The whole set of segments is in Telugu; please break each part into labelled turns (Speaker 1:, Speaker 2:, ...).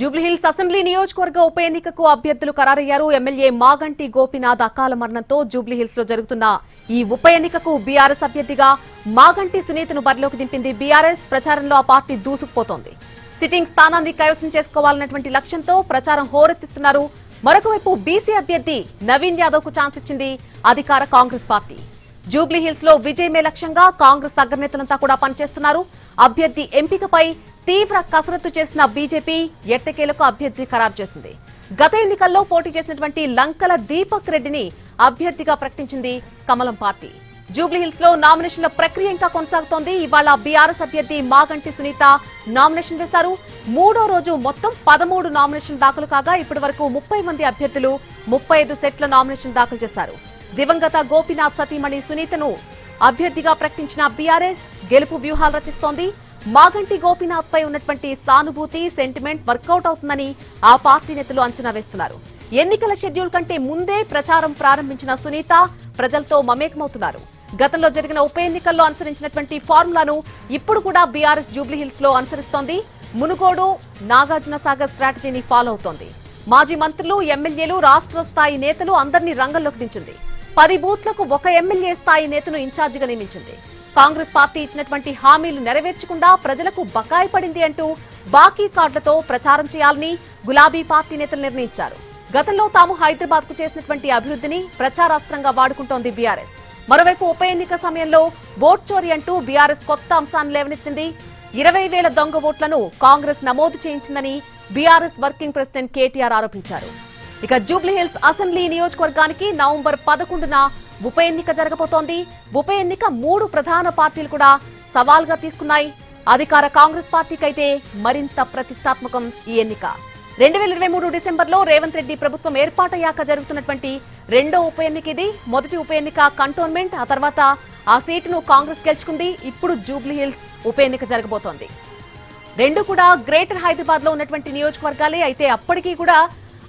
Speaker 1: జూబ్లీహిల్స్ అసెంబ్లీ నియోజకవర్గ ఉప ఎన్నికకు అభ్యర్థులు ఖరారయ్యారు. ఎమ్మెల్యే మాగంటి గోపినాథ్ అకాల మరణంతో జూబ్లీహిల్స్లో జరుగుతున్న ఈ ఉప ఎన్నికకు బీఆర్ఎస్ అభ్యర్థిగా మాగంటి సునీతను బరిలోకి దింపింది బీఆర్ఎస్. ప్రచారంలో ఆ పార్టీ దూసుకుపోతోంది. సిట్టింగ్ స్థానాన్ని కైవసం చేసుకోవాలన్నటువంటి లక్ష్యంతో ప్రచారం హోరెత్తిస్తున్నారు. మరొకవైపు బీసీ అభ్యర్థి నవీన్ యాదవ్కు ఛాన్స్ ఇచ్చింది అధికార కాంగ్రెస్ పార్టీ. జూబ్లీహిల్స్లో విజయమే లక్ష్యంగా కాంగ్రెస్ అగ్రనేతలంతా కూడా పనిచేస్తున్నారు. అభ్యర్థి ఎంపికపై తీవ్ర కసరత్తు చేసిన బీజేపీ ఎట్టకేలకు అభ్యర్థి ఖరారు చేసింది. గత ఎన్నికల్లో పోటీ చేసినటువంటి లంకల దీపక్ రెడ్డిని అభ్యర్థిగా ప్రకటించింది కమలం పార్టీ. జూబ్లీహిల్స్లో నామినేషన్ల ప్రక్రియ ఇంకా కొనసాగుతోంది. ఇవాళ బీఆర్ఎస్ అభ్యర్థి మాగంటి సునీత నామినేషన్ వేశారు. మూడో రోజు మొత్తం పదమూడు నామినేషన్ దాఖలు కాగా ఇప్పటి వరకు ముప్పై మంది అభ్యర్థులు ముప్పై ఐదు సెట్ల నామినేషన్ దాఖలు చేశారు. దివంగత గోపీనాథ్ సతీమణి సునీతను అభ్యర్థిగా ప్రకటించిన బీఆర్ఎస్ గెలుపు వ్యూహాలు రచిస్తోంది. మాగంటి గోపీనాథ్ పై ఉన్నటువంటి సానుభూతి సెంటిమెంట్ వర్కౌట్ అవుతుందని ఆ పార్టీ నేతలు అంచనా వేస్తున్నారు. ఎన్నికల షెడ్యూల్ కంటే ముందే ప్రచారం ప్రారంభించిన సునీత ప్రజలతో మమేకమవుతున్నారు. గతంలో జరిగిన ఉప ఎన్నికల్లో అనుసరించినటువంటి ఫార్ములాను ఇప్పుడు కూడా బీఆర్ఎస్ జూబ్లీహిల్స్లో అనుసరిస్తోంది. మునుగోడు నాగార్జున సాగర్ స్ట్రాటజీని ఫాలో అవుతోంది. మాజీ మంత్రులు ఎమ్మెల్యేలు రాష్ట్ర స్థాయి నేతలు అందరినీ రంగంలోకి దించింది. పది బూత్లకు ఒక ఎమ్మెల్యే స్థాయి నేతను ఇన్ఛార్జిగా నియమించింది. కాంగ్రెస్ పార్టీ ఇచ్చినటువంటి హామీలు నెరవేర్చకుండా ప్రజలకు బకాయి పడింది అంటూ బాకీ కార్డులతో ప్రచారం చేయాలని గులాబీ పార్టీ నేతలు నిర్ణయించారు. గతంలో తాము హైదరాబాద్కు చేసినటువంటి అభివృద్ధిని ప్రచారాస్త్రంగా వాడుకుంటోంది బీఆర్ఎస్. మరోవైపు ఉప ఎన్నిక సమయంలో ఓట్ చోరీ అంటూ బీఆర్ఎస్ కొత్త అంశాన్ని లేవనెత్తింది. ఇరవై వేల దొంగ ఓట్లను కాంగ్రెస్ నమోదు చేయించిందని బీఆర్ఎస్ వర్కింగ్ ప్రెసిడెంట్ కేటీఆర్ ఆరోపించారు. ఇక జూబ్లీహిల్స్ అసెంబ్లీ నియోజకవర్గానికి నవంబర్ పదకొండున ఉప ఎన్నిక జరగబోతోంది. ఉప ఎన్నిక మూడు ప్రధాన పార్టీలు కూడా సవాల్గా తీసుకున్నాయి. అధికార కాంగ్రెస్ పార్టీకైతే మరింత ప్రతిష్టాత్మకం ఈ ఎన్నిక. రెండు వేల ఇరవై మూడు డిసెంబర్లో రేవంత్ రెడ్డి ప్రభుత్వం ఏర్పాటయ్యాక జరుగుతున్నటువంటి రెండో ఉప ఎన్నిక ఇది. మొదటి ఉప ఎన్నిక కంటోన్మెంట్ ఆ తర్వాత ఆ సీటును కాంగ్రెస్ గెలుచుకుంది. ఇప్పుడు జూబ్లీహిల్స్ ఉప ఎన్నిక జరగబోతోంది. రెండు కూడా గ్రేటర్ హైదరాబాద్లో ఉన్నటువంటి నియోజకవర్గాలే. అయితే అప్పటికీ కూడా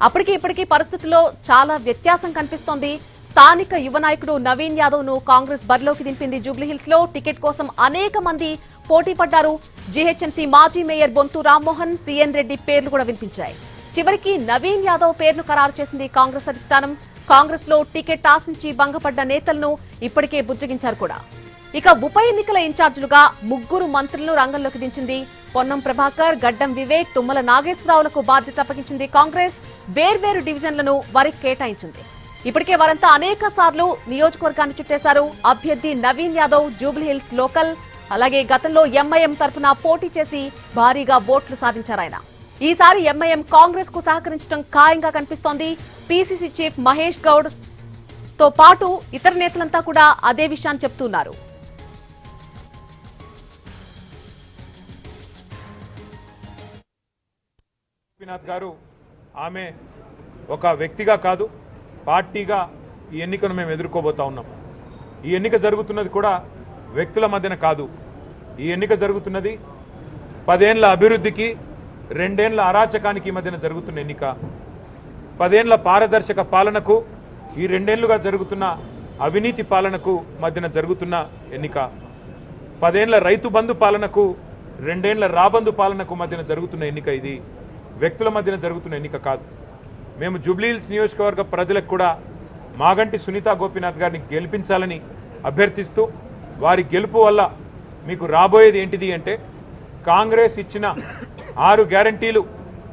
Speaker 1: అప్పటికి ఇప్పటికీ పరిస్థితుల్లో చాలా వ్యత్యాసం కనిపిస్తోంది. స్థానిక యువ నాయకుడు నవీన్ యాదవ్ను కాంగ్రెస్ బరిలోకి దింపింది జూబ్లీహిల్స్లో టికెట్ కోసం అనేక మంది పోటీ పడ్డారు. జీహెచ్ఎంసీ మాజీ మేయర్ బొంతు రామ్మోహన్ సీఎన్ రెడ్డి పేర్లు కూడా వినిపించాయి. చివరికి నవీన్ యాదవ్ పేరును ఖరారు చేసింది కాంగ్రెస్ అధిష్టానం. కాంగ్రెస్లో టికెట్ ఆశించి భంగపడ్డ నేతలను ఇప్పటికే బుజ్జగించారు కూడా. ఇక ఉప ఎన్నికల ఇన్ఛార్జీలుగా ముగ్గురు మంత్రులను రంగంలోకి దించింది. పొన్నం ప్రభాకర్ గడ్డం వివేక్ తుమ్మల నాగేశ్వరరావులకు బాధ్యత అప్పగించింది కాంగ్రెస్. వేర్వేరు డివిజన్లను వారికి కేటాయించింది. ఇప్పటికే వారంతా అనేక సార్లు నియోజకవర్గాన్ని చుట్టేశారు. అభ్యర్థి నవీన్ యాదవ్ జూబ్లీహిల్స్ లోకల్ అలాగే గతంలో ఎంఐఎం తరఫున పోటీ చేసి భారీగా ఓట్లు సాధించారు ఆయన. ఈసారి ఎంఐఎం కాంగ్రెస్కు సహకరించడం ఖాయంగా కనిపిస్తోంది. పీసీసీ చీఫ్ మహేష్ గౌడ్తో పాటు ఇతర నేతలంతా కూడా అదే విషయాన్ని చెప్తున్నారు.
Speaker 2: గారు ఆమె ఒక వ్యక్తిగా కాదు పార్టీగా ఈ ఎన్నికను మేము ఎదుర్కోబోతా ఉన్నాం. ఈ ఎన్నిక జరుగుతున్నది కూడా వ్యక్తుల మధ్యన కాదు. ఈ ఎన్నిక జరుగుతున్నది పదేండ్ల అభివృద్ధికి రెండేండ్ల అరాచకానికి ఈ మధ్యన జరుగుతున్న ఎన్నిక. పదేండ్ల పారదర్శక పాలనకు ఈ రెండేళ్ళుగా జరుగుతున్న అవినీతి పాలనకు మధ్యన జరుగుతున్న ఎన్నిక. పదేండ్ల రైతు బంధు పాలనకు రెండేండ్ల రాబందు పాలనకు మధ్యన జరుగుతున్న ఎన్నిక ఇది. వ్యక్తుల మధ్యన జరుగుతున్న ఎన్నిక కాదు. మేము జూబ్లీహిల్స్ నియోజకవర్గ ప్రజలకు కూడా మాగంటి సునీత గోపీనాథ్ గారిని గెలిపించాలని అభ్యర్థిస్తూ వారి గెలుపు వల్ల మీకు రాబోయేది ఏంటిది అంటే కాంగ్రెస్ ఇచ్చిన ఆరు గ్యారంటీలు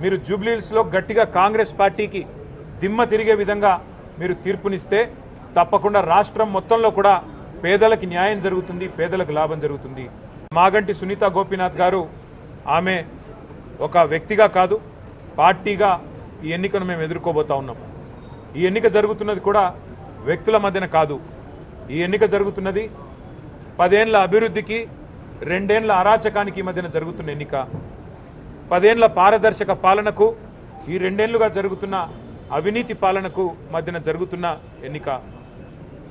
Speaker 2: మీరు జూబ్లీహిల్స్లో గట్టిగా కాంగ్రెస్ పార్టీకి దిమ్మ తిరిగే విధంగా మీరు తీర్పునిస్తే తప్పకుండా రాష్ట్రం మొత్తంలో కూడా పేదలకి న్యాయం జరుగుతుంది పేదలకు లాభం జరుగుతుంది. మాగంటి సునీత గోపీనాథ్ గారు ఆమె ఒక వ్యక్తిగా కాదు పార్టీగా ఈ ఎన్నికను మేము ఎదుర్కోబోతా ఉన్నాం. ఈ ఎన్నిక జరుగుతున్నది కూడా వ్యక్తుల మధ్యన కాదు. ఈ ఎన్నిక జరుగుతున్నది పదేండ్ల అభివృద్ధికి రెండేండ్ల అరాచకానికి మధ్యన జరుగుతున్న ఎన్నిక. పదేండ్ల పారదర్శక పాలనకు ఈ రెండేళ్ళుగా జరుగుతున్న అవినీతి పాలనకు మధ్యన జరుగుతున్న ఎన్నిక.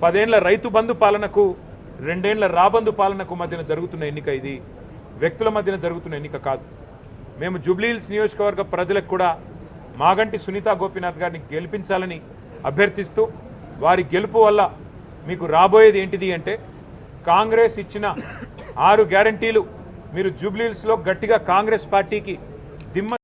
Speaker 2: పదేండ్ల రైతు బంధు పాలనకు రెండేండ్ల రాబందు పాలనకు మధ్యన జరుగుతున్న ఎన్నిక ఇది. వ్యక్తుల మధ్యన జరుగుతున్న ఎన్నిక కాదు. మేము జూబ్లీహిల్స్ నియోజకవర్గ ప్రజలకు కూడా మాగంటి సునీతా గోపీనాథ్ గారిని గెలిపించాలని అభ్యర్థిస్తూ వారి గెలుపు వల్ల మీకు రాబోయేది ఏంటిది అంటే కాంగ్రెస్ ఇచ్చిన ఆరు గ్యారంటీలు మీరు జూబ్లీహిల్స్లో గట్టిగా కాంగ్రెస్ పార్టీకి దిమ్మ